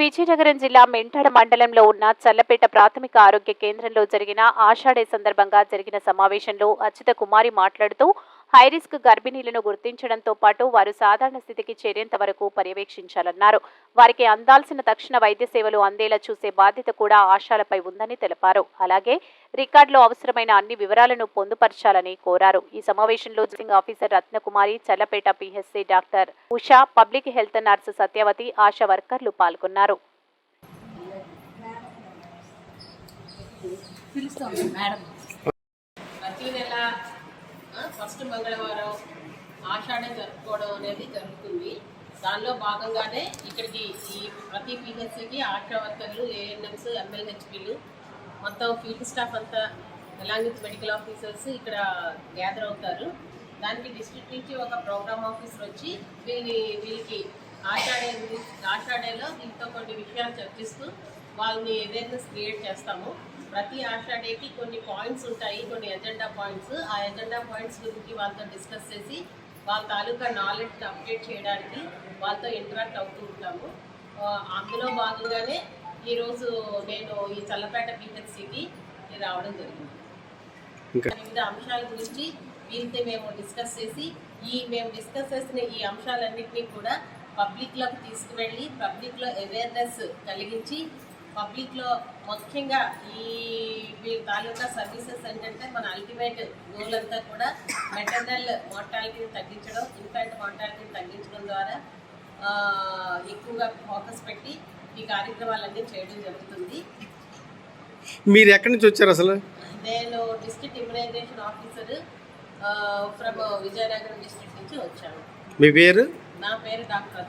విజయనగరం జిల్లా మెంటాడ మండలంలో ఉన్న చల్లపేట ప్రాథమిక ఆరోగ్య కేంద్రంలో జరిగిన ఆషాఢే సందర్భంగా జరిగిన సమావేశంలో అచ్యుత కుమారి మాట్లాడుతూ హైరిస్క్ గర్భిణీలను గుర్తించడంతో పాటు వారు సాధారణ స్థితికి చేరేంత వరకు పర్యవేక్షించాలన్నారు. వారికి అందాల్సిన తక్షణ వైద్య సేవలు అందేలా చూసే బాధ్యత కూడా ఆశాలపై ఉందని తెలిపారు. అలాగే రికార్డులో అవసరమైన అన్ని వివరాలను పొందుపరచాలని కోరారు. ఈ సమావేశంలో జింగ్ officer Ratnakumari Challapeta PHC doctor Usha public health nurse Satyavathi ASHA వర్కర్లు పాల్గొన్నారు. పిలుస్తాం మేడం. ఫస్ట్ మంగళవారం ఆషాఢం జరుపుకోవడం అనేది జరుగుతుంది. దానిలో భాగంగానే ఇక్కడికి ఈ ప్రతి పిహెచ్సికి ఆశా వర్కర్లు ఏఎన్ఎంస్ ఎంఎల్హెచ్పీలు మొత్తం ఫీల్డ్ స్టాఫ్ అంతా అలాంగ్ విత్ మెడికల్ ఆఫీసర్స్ ఇక్కడ గ్యాదర్ అవుతారు. దానికి డిస్ట్రిక్ట్ నుంచి ఒక ప్రోగ్రామ్ ఆఫీసర్ వచ్చి వీళ్ళని వీళ్ళకి ఆషాఢే ఆషాఢేలో దీంతో కొన్ని విషయాలు చర్చిస్తూ వాళ్ళని అవేర్నెస్ క్రియేట్ చేస్తాము. ప్రతి ఆషాఢేకి కొన్ని పాయింట్స్ ఉంటాయి కొన్ని ఎజెండా పాయింట్స్ ఆ ఎజెండా పాయింట్స్ గురించి వాళ్ళతో డిస్కస్ చేసి వాళ్ళ తాలూకా నాలెడ్జ్ అప్డేట్ చేయడానికి వాళ్ళతో ఇంటరాక్ట్ అవుతూ ఉంటాము. అందులో భాగంగానే ఈరోజు నేను ఈ చల్లపేట పిహెచ్సికి రావడం జరిగింది. వివిధ అంశాల గురించి వీరితో మేము డిస్కస్ చేసి ఈ మేము డిస్కస్ చేసిన ఈ అంశాలన్నింటినీ కూడా పబ్లిక్లోకి తీసుకువెళ్ళి పబ్లిక్లో అవేర్నెస్ కలిగించి పబ్లిక్లో ముఖ్యంగా ఈ వీళ్ళ తాలూకా సర్వీసెస్ ఏంటంటే మన అల్టిమేట్ గోల్ అంతా కూడా మెటర్నల్ మార్టాలిటీని తగ్గించడం ఇన్ఫాంట్ మార్టాలిటీని తగ్గించడం ద్వారా ఎక్కువగా ఫోకస్ పెట్టి ఈ కార్యక్రమాలన్నీ చేయడం జరుగుతుంది. మీరు ఎక్కడి నుంచి వచ్చారు అసలు? నేను district immunisation officer from Vizianagaram district నుంచి వచ్చాను. మీ పేరు? నా పేరు డాక్టర్